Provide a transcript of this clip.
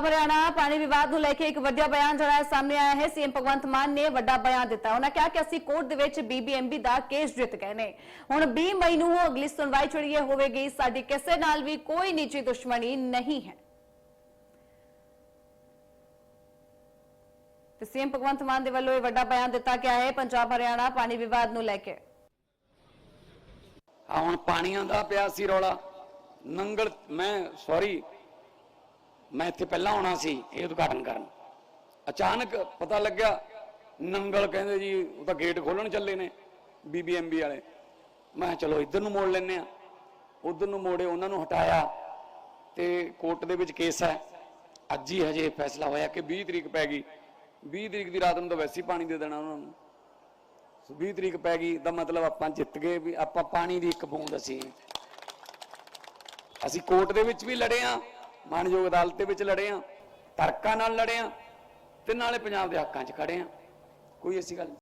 ਪੰਜਾਬ ਹਰਿਆਣਾ ਪਾਣੀ ਵਿਵਾਦ ਨੂੰ ਲੈ ਕੇ ਇੱਕ ਵੱਡਾ ਬਿਆਨ ਜਿਹੜਾ ਸਾਹਮਣੇ ਆਇਆ ਹੈ। ਸੀਐਮ ਭਗਵੰਤ ਮਾਨ ਨੇ ਵੱਡਾ ਬਿਆਨ ਦਿੱਤਾ। ਉਹਨਾਂ ਕਿਹਾ ਕਿ ਅਸੀਂ ਕੋਰਟ ਦੇ ਵਿੱਚ ਬੀਬੀਐਮਬੀ ਦਾ ਕੇਸ ਜਿੱਤ ਗਏ ਨੇ। ਹੁਣ 20 ਮਈ ਨੂੰ ਅਗਲੀ ਸੁਣਵਾਈ ਜਿਹੜੀ ਹੈ ਹੋਵੇਗੀ। ਸਾਡੀ ਕਿਸੇ ਨਾਲ ਵੀ ਕੋਈ ਨਿੱਜੀ ਦੁਸ਼ਮਣੀ ਨਹੀਂ ਹੈ। ਤੇ ਸੀਐਮ ਭਗਵੰਤ ਮਾਨ ਦੇ ਵੱਲੋਂ ਇਹ ਵੱਡਾ ਬਿਆਨ ਦਿੱਤਾ ਗਿਆ ਹੈ ਪੰਜਾਬ ਹਰਿਆਣਾ ਪਾਣੀ ਵਿਵਾਦ ਨੂੰ ਲੈ ਕੇ। ਆ ਹੁਣ ਪਾਣੀਆਂ ਦਾ ਪਿਆ ਸੀ ਰੌਲਾ। ਨੰਗਲ ਮੈਂ ਸੌਰੀ ਮੈਂ ਇੱਥੇ ਪਹਿਲਾਂ ਆਉਣਾ ਸੀ ਇਹ ਉਦਘਾਟਨ ਕਰਨ। ਅਚਾਨਕ ਪਤਾ ਲੱਗਿਆ, ਨੰਗਲ ਕਹਿੰਦੇ ਜੀ, ਉਹ ਤਾਂ ਗੇਟ ਖੋਲਣ ਚੱਲੇ ਨੇ ਬੀਬੀਐਮਬੀ ਵਾਲੇ। ਮੈਂ ਕਿਹਾ, ਚਲੋ ਇੱਧਰ ਨੂੰ ਮੋੜ ਲੈਨੇ ਆ ਉਧਰ ਨੂੰ ਮੋੜੇ, ਉਹਨਾਂ ਨੂੰ ਹਟਾਇਆ ਤੇ ਕੋਰਟ ਦੇ ਵਿੱਚ ਕੇਸ ਹੈ। ਅੱਜ ਹੀ ਹਜੇ ਫੈਸਲਾ ਹੋਇਆ ਕਿ 20 ਤਰੀਕ ਪੈ ਗਈ। 20 ਤਰੀਕ ਦੀ ਰਾਤ ਨੂੰ ਤਾਂ ਵੈਸੇ ਪਾਣੀ ਦੇ ਦੇਣਾ ਉਹਨਾਂ ਨੂੰ। 20 ਤਰੀਕ ਪੈ ਗਈ ਦਾ ਮਤਲਬ ਆਪਾਂ ਜਿੱਤ ਗਏ ਵੀ ਆਪਾਂ ਪਾਣੀ ਦੀ ਇੱਕ ਬੂੰਦ ਅਸੀਂ। ਅਸੀਂ ਕੋਰਟ ਦੇ ਵਿੱਚ ਵੀ ਲੜੇ ਆ ਮਾਨਯੋਗ ਅਦਾਲਤ ਦੇ ਵਿੱਚ ਲੜੇ ਆ, ਤਰਕਾਂ ਨਾਲ ਲੜੇ ਆ ਤੇ ਨਾਲੇ ਪੰਜਾਬ ਦੇ ਹੱਕਾਂ 'ਚ ਖੜੇ ਆ ਕੋਈ ਐਸੀ ਗੱਲ ਨਹੀਂ।